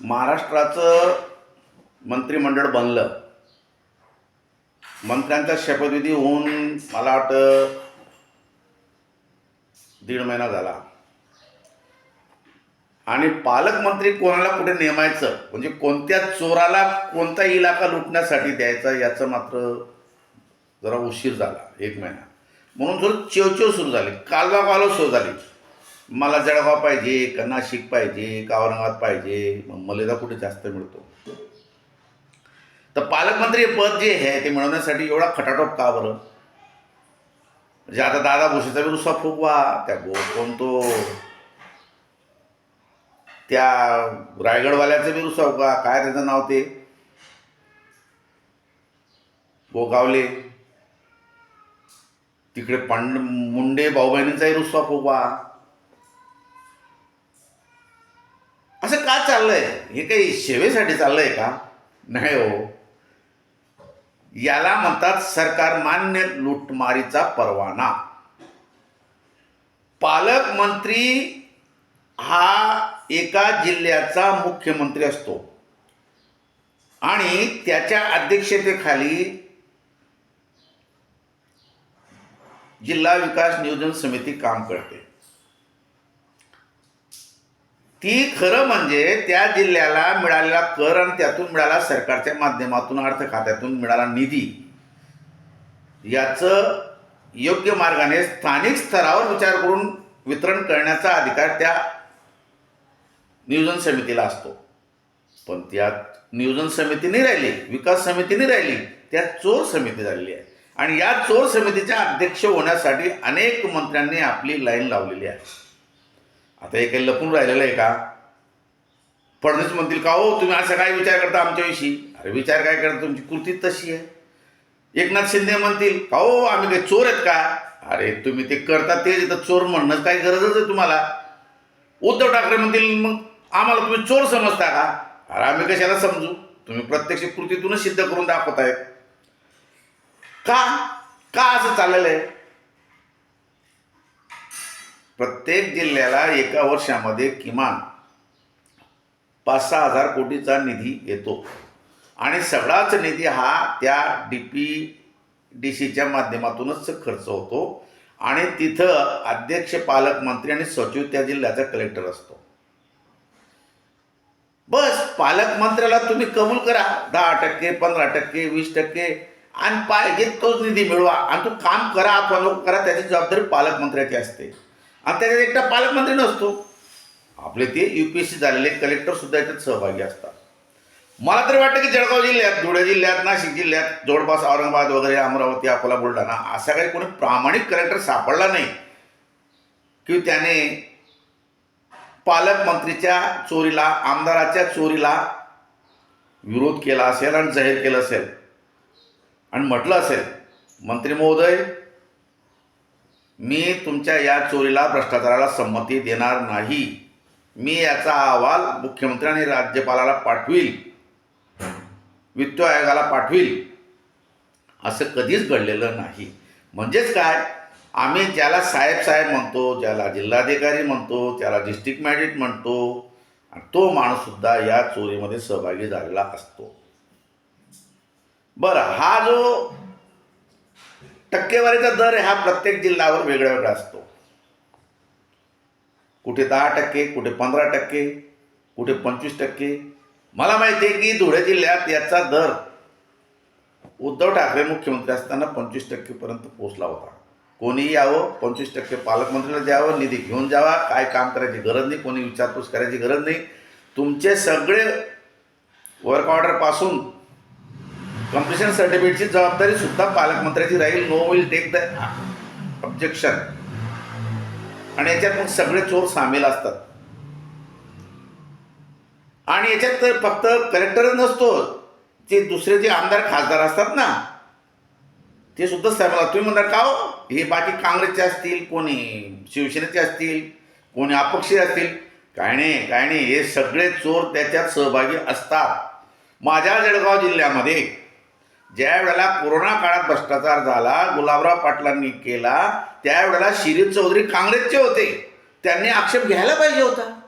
महाराष्ट्राचं मंत्रिमंडळ बनलं. मंत्र्यांचा शपथविधी होऊन मला वाटतं दीड महिना झाला. आणि पालकमंत्री कोणाला कुठे नेमायचं? म्हणजे कोणत्या चोराला कोणता इलाका लुटण्यासाठी द्यायचा याचं मात्र जरा उशीर झाला. एक महिना. म्हणून थोडं चिवचिव सुरू झाली. कालवा कालव सुरू झाली. मला जळगाव पाहिजे का नाशिक पाहिजे का औरंगाबाद पाहिजे मग मलेदा कुठे जास्त मिळतो? तर पालकमंत्री पद जे आहे ते मिळवण्यासाठी एवढा खटाटोप का बरं? म्हणजे आता दादा भुसेचा बी रुसा फुगवा त्या गो कोण तो? त्या रायगडवाल्याचं बी रुसा फुगवा काय त्याचं नाव ते? गोगावले. तिकडे पांड मुंडे भाऊ बहिणींचाही रुस्वा फुगवा. असं का चाललंय? हे काही सेवेसाठी चाललंय का? नाही हो. याला म्हणतात सरकार मान्य लुटमारीचा परवाना. पालकमंत्री हा एका जिल्ह्याचा मुख्यमंत्री असतो. आणि त्याच्या अध्यक्षतेखाली जिल्हा विकास नियोजन समिती काम करते. ती खरं म्हणजे त्या जिल्ह्याला मिळालेला कर आणि त्यातून मिळाला सरकारच्या माध्यमातून अर्थ खात्यातून मिळाला निधी. याचं योग्य मार्गाने स्थानिक स्तरावर विचार करून वितरण करण्याचा अधिकार त्या नियोजन समितीला असतो. पण त्यात नियोजन समिती नाही राहिली विकास समिती नाही राहिली त्यात चोर समिती झालेली आहे. आणि या चोर समितीच्या अध्यक्ष होण्यासाठी अनेक मंत्र्यांनी आपली लाईन लावलेली आहे. आता हे काही लपून राहिलेलं आहे का? फडणवीस म्हणतील का हो तुम्ही असं काय विचार करता आमच्याविषयी? अरे विचार काय करता? तुमची कृती तशी आहे. एकनाथ शिंदे म्हणतील का हो आम्ही काही चोर आहेत का? अरे तुम्ही ते करता तेच तर चोर म्हणणं काही गरजच आहे तुम्हाला. उद्धव ठाकरे म्हणतील मग आम्हाला तुम्ही चोर समजता का? अरे आम्ही कशाला समजू? तुम्ही प्रत्यक्ष कृतीतूनच सिद्ध करून दाखवतायत. का? का असं चाललेलं आहे? प्रत्येक जिल्ह्याला एका वर्षामध्ये किमान पाच सहा हजार कोटीचा निधी येतो. आणि सगळाच निधी हा त्या डी पी डी सीच्या माध्यमातूनच खर्च होतो. आणि तिथं अध्यक्ष पालकमंत्री आणि सचिव त्या जिल्ह्याचा कलेक्टर असतो. बस पालकमंत्र्याला तुम्ही कबूल करा. दहा टक्के पंधरा टक्के वीस टक्के आणि पाहिजे तोच निधी मिळवा. आणि तो काम करा अथवा करा त्याची जबाबदारी पालकमंत्र्याची असते. आणि त्याच्यात एकटा पालकमंत्री नसतो. आपले ते यू पी एस सी झालेले कलेक्टर सुद्धा याच्यात सहभागी असतात. मला तरी वाटतं की जळगाव जिल्ह्यात धुळे जिल्ह्यात नाशिक जिल्ह्यात जवळपास औरंगाबाद वगैरे अमरावती अकोला बुलढाणा असा काही कोणी प्रामाणिक कलेक्टर सापडला नाही. की त्याने पालकमंत्रीच्या चोरीला आमदाराच्या चोरीला विरोध केला असेल आणि जाहीर केलं असेल. आणि म्हटलं असेल मंत्री महोदय मी तुमच्या या चोरीला भ्रष्टाचाराला संमती देणार नाही. मी याचा अहवाल मुख्यमंत्री आणि राज्यपालाला पाठवील. वित्त आयोगाला पाठवील. असं कधीच घडलेलं नाही. म्हणजेच काय? आम्ही ज्याला साहेब साहेब म्हणतो ज्याला जिल्हाधिकारी म्हणतो त्याला डिस्ट्रिक्ट मॅजिस्ट्रेट म्हणतो आणि तो माणूससुद्धा या चोरीमध्ये सहभागी झालेला असतो. बरं हा जो टक्केवारीचा दर हा प्रत्येक जिल्ह्यावर वेगळा वेगळा असतो. कुठे दहा टक्के कुठे पंधरा टक्के कुठे पंचवीस टक्के. मला माहिती आहे की धुळे जिल्ह्यात याचा दर उद्धव ठाकरे मुख्यमंत्री असताना पंचवीस टक्केपर्यंत पोहोचला होता. कोणीही यावं पंचवीस टक्के पालकमंत्रीला द्यावं निधी घेऊन जावा काय काम करायची गरज नाही कोणी विचारपूस करायची गरज नाही. तुमचे सगळे वर्क ऑर्डरपासून कम्प्लिशन सर्टिफिकेटची जबाबदारी सुद्धा पालकमंत्र्याची राहील. No will take the objection आणि याच्यात मग सगळे चोर सामील असतात. आणि याच्यात तर फक्त कलेक्टरच नसतो ते दुसरे जे आमदार खासदार असतात ना ते सुद्धा सामील तुम्ही म्हणता का हो? हे बाकी काँग्रेसचे असतील कोणी शिवसेनेचे असतील कोणी अपक्षी असतील. काय नाही काय नाही. हे सगळे चोर त्याच्यात सहभागी असतात. माझ्या जळगाव जिल्ह्यामध्ये ज्या वेळेला कोरोना काळात भ्रष्टाचार झाला गुलाबराव पाटलांनी केला त्यावेळेला शिरीष चौधरी काँग्रेसचे होते. त्यांनी आक्षेप घ्यायला पाहिजे होता.